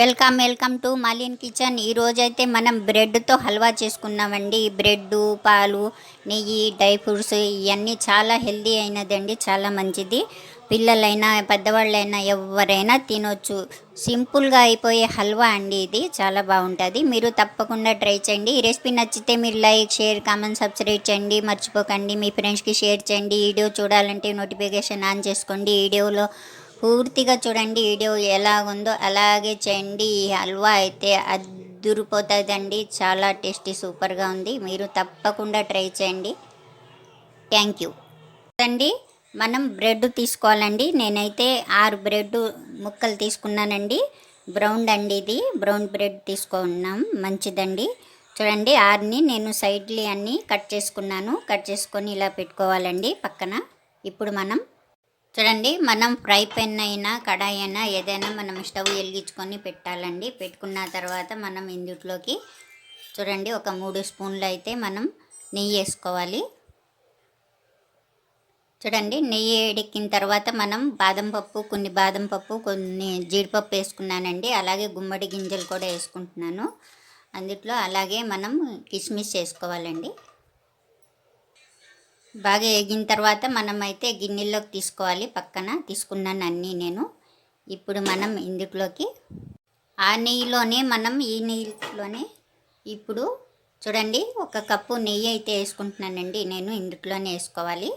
Welcome welcome to Malin kitchen. ఈరోజైతే మనం బ్రెడ్తో హల్వా చేసుకున్నామండి. బ్రెడ్ పాలు నెయ్యి డ్రై ఫ్రూట్స్ ఇవన్నీ చాలా హెల్దీ అయినదండి. చాలా మంచిది. పిల్లలైనా పెద్దవాళ్ళైనా ఎవరైనా తినొచ్చు. సింపుల్గా అయిపోయే హల్వా అండి ఇది. చాలా బాగుంటుంది. మీరు తప్పకుండా ట్రై చేయండి. ఈ రెసిపీ నచ్చితే మీరు లైక్ షేర్ కామెంట్ సబ్స్క్రైబ్ చేయండి. మర్చిపోకండి. మీ ఫ్రెండ్స్కి షేర్ చేయండి. వీడియో చూడాలంటే నోటిఫికేషన్ ఆన్ చేసుకోండి. వీడియోలో పూర్తిగా చూడండి వీడియో ఎలా ఉందో. అలాగే చేయండి ఈ హల్వా అయితే అద్దురిపోతుందండి చాలా టేస్టీ సూపర్గా ఉంది. మీరు తప్పకుండా ట్రై చేయండి. Thank you. అండి మనం బ్రెడ్ తీసుకోవాలండి. నేనైతే ఆరు బ్రెడ్ ముక్కలు తీసుకున్నానండి. బ్రౌన్ అండి ఇది. బ్రౌన్ బ్రెడ్ తీసుకున్నాం. మంచిదండి. చూడండి ఆరుని నేను సైడ్లీ అన్నీ కట్ చేసుకున్నాను. కట్ చేసుకొని ఇలా పెట్టుకోవాలండి పక్కన. ఇప్పుడు మనం చూడండి మనం ఫ్రై పెన్ అయినా కడాయి అయినా ఏదైనా మనం స్టవ్ వెలిగించుకొని పెట్టాలండి. పెట్టుకున్న తర్వాత మనం ఇందుట్లోకి చూడండి ఒక మూడు స్పూన్లు అయితే మనం నెయ్యి వేసుకోవాలి. చూడండి నెయ్యి ఎడికిన తర్వాత మనం బాదం పప్పు కొన్ని బాదం పప్పు కొన్ని జీడిపప్పు వేసుకున్నానండి. అలాగే గుమ్మడి గింజలు కూడా వేసుకుంటున్నాను. అందుట్లో అలాగే మనం కిస్మిస్ వేసుకోవాలండి. బాగా వేగిన తర్వాత మనం అయితే గిన్నెల్లోకి తీసుకోవాలి. పక్కన తీసుకున్నాను అన్నీ నేను. ఇప్పుడు మనం ఇందులోకి ఆ నెయ్యిలోనే మనం ఈ నెయ్యిలోనే ఇప్పుడు చూడండి ఒక కప్పు నెయ్యి అయితే వేసుకుంటున్నానండి. నేను ఇందులోనే వేసుకోవాలి.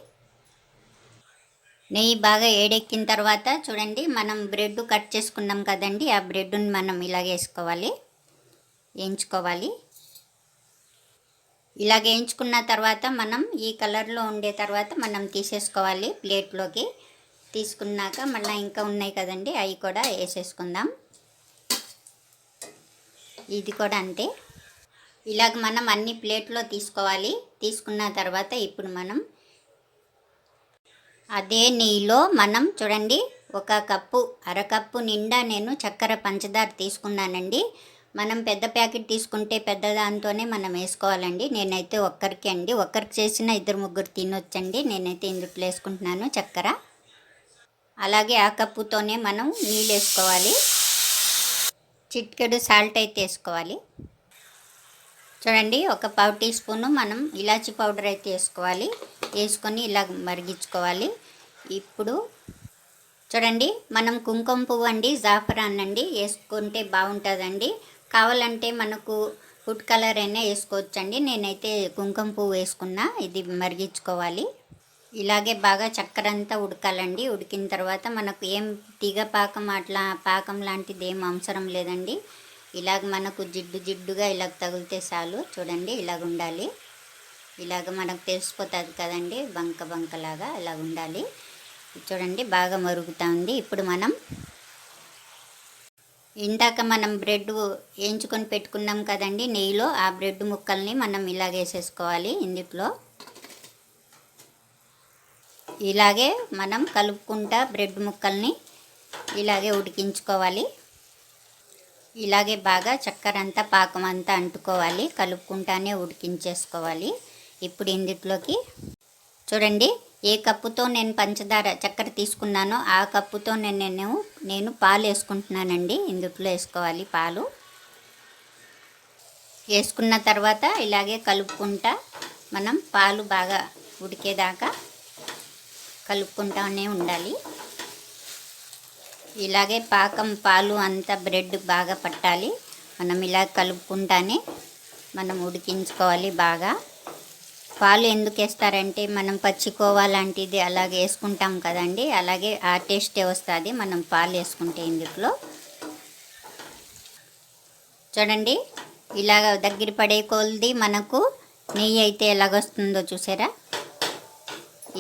నెయ్యి బాగా ఏడెక్కిన తర్వాత చూడండి మనం బ్రెడ్ కట్ చేసుకున్నాం కదండి. ఆ బ్రెడ్ని మనం ఇలాగ వేసుకోవాలి. వేయించుకోవాలి. ఇలాగ వేయించుకున్న తర్వాత మనం ఈ కలర్లో ఉండే తర్వాత మనం తీసేసుకోవాలి ప్లేట్లోకి. తీసుకున్నాక మళ్ళీ ఇంకా ఉన్నాయి కదండి అవి కూడా వేసేసుకుందాం. ఇది కూడా అంతే. ఇలాగ మనం అన్ని ప్లేట్లో తీసుకోవాలి. తీసుకున్న తర్వాత ఇప్పుడు మనం అదే నెయ్యిలో మనం చూడండి ఒక కప్పు అరకప్పు నిండా నేను చక్కెర పంచదార తీసుకున్నానండి. మనం పెద్ద ప్యాకెట్ తీసుకుంటే పెద్ద దాంతోనే మనం వేసుకోవాలండి. నేనైతే ఒక్కరికి అండి. ఒక్కరికి చేసిన ఇద్దరు ముగ్గురు తినొచ్చండి. నేనైతే ఇందుట్లో వేసుకుంటున్నాను చక్కెర. అలాగే ఆ కప్పుతోనే మనం నీళ్ళు వేసుకోవాలి. చిట్కెడు సాల్ట్ అయితే వేసుకోవాలి. చూడండి ఒక పావు టీ స్పూను మనం ఇలాచి పౌడర్ అయితే వేసుకోవాలి. వేసుకొని ఇలా మరిగించుకోవాలి. ఇప్పుడు చూడండి మనం కుంకుమ పువ్వు అండి జాఫరాన్ అండి. వేసుకుంటే బాగుంటుందండి. కావాలంటే మనకు ఫుడ్ కలర్ అయినా వేసుకోవచ్చండి. నేనైతే కుంకుమ పువ్వు వేసుకున్నా ఇది మరిగించుకోవాలి. ఇలాగే బాగా చక్కెర అంతా ఉడకాలండి. ఉడికిన తర్వాత మనకు ఏం తీగ పాకం అట్లా పాకం లాంటిది ఏం అవసరం లేదండి. ఇలాగ మనకు జిడ్డు జిడ్డుగా ఇలాగ తగిలితే చాలు. చూడండి ఇలాగ ఉండాలి. ఇలాగ మనకు తెలిసిపోతుంది కదండి బంక బంకలాగా ఇలాగ ఉండాలి. చూడండి బాగా మరుగుతుంది ఇప్పుడు మనం ఇందాక మనం బ్రెడ్ వేయించుకొని పెట్టుకున్నాం కదండి నెయ్యిలో ఆ బ్రెడ్ ముక్కల్ని మనం ఇలాగే వేసేసుకోవాలి ఇందులో ఇలాగే మనం కలుపుకుంటా బ్రెడ్ ముక్కల్ని ఇలాగే ఉడికించుకోవాలి. ఇలాగే బాగా చక్కెర అంతా పాకం అంతా అంటుకోవాలి కలుపుకుంటానే ఉడికించేసుకోవాలి. ఇప్పుడు ఇందులోకి చూడండి ఏ కప్పుతో నేను పంచదార చక్కెర తీసుకున్నానో ఆ కప్పుతో నేను నేను నేను పాలు వేసుకుంటున్నానండి. ఇందుట్లో వేసుకోవాలి పాలు. వేసుకున్న తర్వాత ఇలాగే కలుపుకుంటా మనం పాలు బాగా ఉడికేదాకా కలుపుకుంటానే ఉండాలి. ఇలాగే పాకం పాలు అంతా బ్రెడ్ బాగా పట్టాలి. మనం ఇలా కలుపుకుంటానే మనం ఉడికించుకోవాలి బాగా. పాలు ఎందుకు వేస్తారంటే మనం పచ్చికోవా లాంటిది అలాగే వేసుకుంటాం కదండి. అలాగే ఆ టేస్టే వస్తుంది. మనం పాలు వేసుకుంటే ఇందులో. చూడండి ఇలాగ దగ్గర పడే కొలది మనకు నెయ్యి అయితే ఎలాగొస్తుందో చూసారా?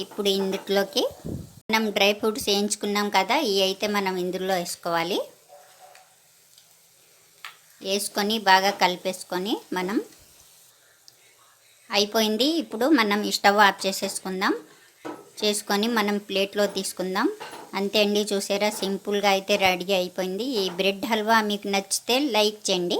ఇప్పుడు ఇందులోకి మనం డ్రై ఫ్రూట్స్ వేయించుకున్నాం కదా ఇవి అయితే మనం ఇందులో వేసుకోవాలి. వేసుకొని బాగా కలిపేసుకొని మనం అయిపోయింది. ఇప్పుడు మనం స్టవ్ ఆఫ్ చేసేసుకుందాం. చేసుకొని మనం ప్లేట్లో తీసుకుందాం. అంతే అండి చూసారా? సింపుల్గా అయితే రెడీ అయిపోయింది. ఈ బ్రెడ్ హల్వా మీకు నచ్చితే లైక్ చేయండి.